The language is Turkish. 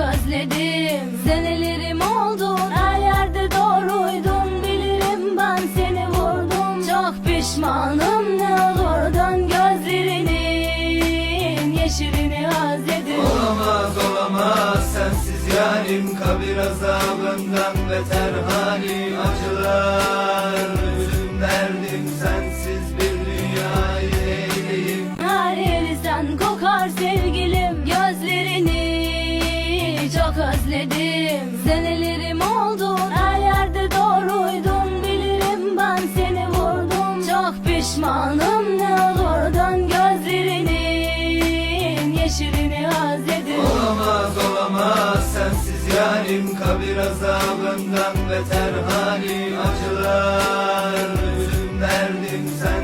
özledim. Senelerim oldu her yerde doğruydum. Bilirim ben seni vurdum. Çok pişmanım ne olur dön gözlerinin Yeşilini özledim. Olamaz olamaz. Sensiz yarim Kabir azabından beter halim. Acılar özledim. Senelerim oldu her yerde doğruydum. Bilirim ben seni vurdum. Çok pişmanım ne olur dön gözlerinin Yeşilini özledim. Olamaz olamaz. Sensiz yarim Kabir azabından beter halim Acılar. Üzüm derdim sen